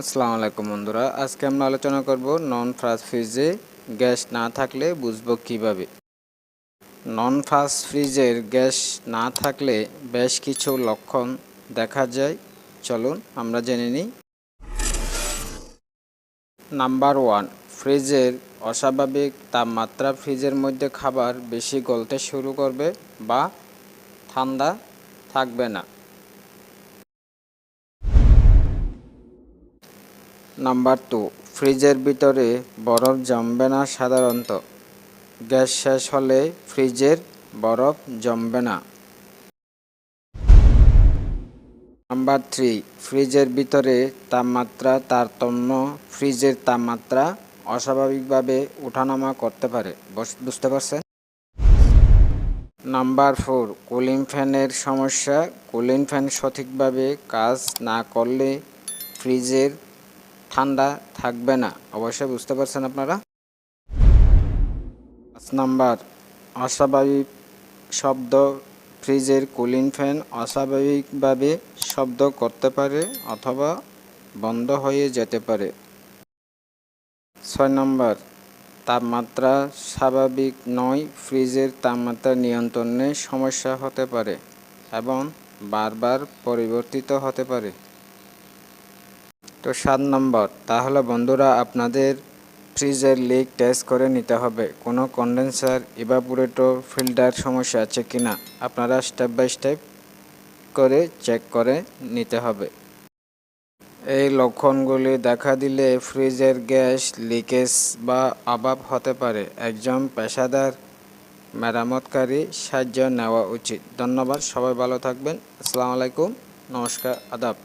আসসালামু আলাইকুম বন্ধুরা, আজকে আমরা আলোচনা করব নন ফাস্ট ফ্রিজে গ্যাস না থাকলে বুঝব কীভাবে। নন ফাস্ট ফ্রিজের গ্যাস না থাকলে বেশ কিছু লক্ষণ দেখা যায়। চলুন আমরা জেনে নিই। নাম্বার ওয়ান, ফ্রিজের অস্বাভাবিক তাপমাত্রা ফ্রিজের মধ্যে খাবার বেশি গলতে শুরু করবে বা ঠান্ডা থাকবে না। নাম্বার টু, ফ্রিজের ভিতরে বরফ জমবে না সাধারণত। গ্যাস শেষ হলে ফ্রিজের বরফ জমবে না। নাম্বার থ্রি, ফ্রিজের ভিতরে তাপমাত্রা, তারতম্য, ফ্রিজের তাপমাত্রা অস্বাভাবিকভাবে ওঠানামা করতে পারে। বুঝতে পারছেন? নাম্বার ফোর, কুলিং ফ্যানের সমস্যা। কুলিং ফ্যান সঠিকভাবে কাজ না করলে ফ্রিজের ঠান্ডা থাকবে না। অবশ্যই বুঝতে পারছেন আপনারা? পাঁচ নাম্বার, অস্বাভাবিক শব্দ ফ্রিজের কুলিং ফ্যান অস্বাভাবিকভাবে শব্দ করতে পারে অথবা বন্ধ হয়ে যেতে পারে। ছয় নম্বর, তাপমাত্রা স্বাভাবিক নয়, ফ্রিজের তাপমাত্রা নিয়ন্ত্রণে সমস্যা হতে পারে এবং বারবার পরিবর্তিত হতে পারে। তো সাত নম্বর। তাহলে বন্ধুরা আপনাদের ফ্রিজের লিক টেস্ট করে নিতে হবে। কোনো কন্ডেন্সার ইভাপুরেটর ফিল্টার সমস্যা আছে কি না আপনারা স্টেপ বাই স্টেপ করে চেক করে নিতে হবে। এই লক্ষণগুলি দেখা দিলে ফ্রিজের গ্যাস লিকেজ বা অভাব হতে পারে। একজন পেশাদার মেরামতকারী সাহায্য নেওয়া উচিত। ধন্যবাদ, সবাই ভালো থাকবেন। আসসালামু আলাইকুম, নমস্কার, আদাব।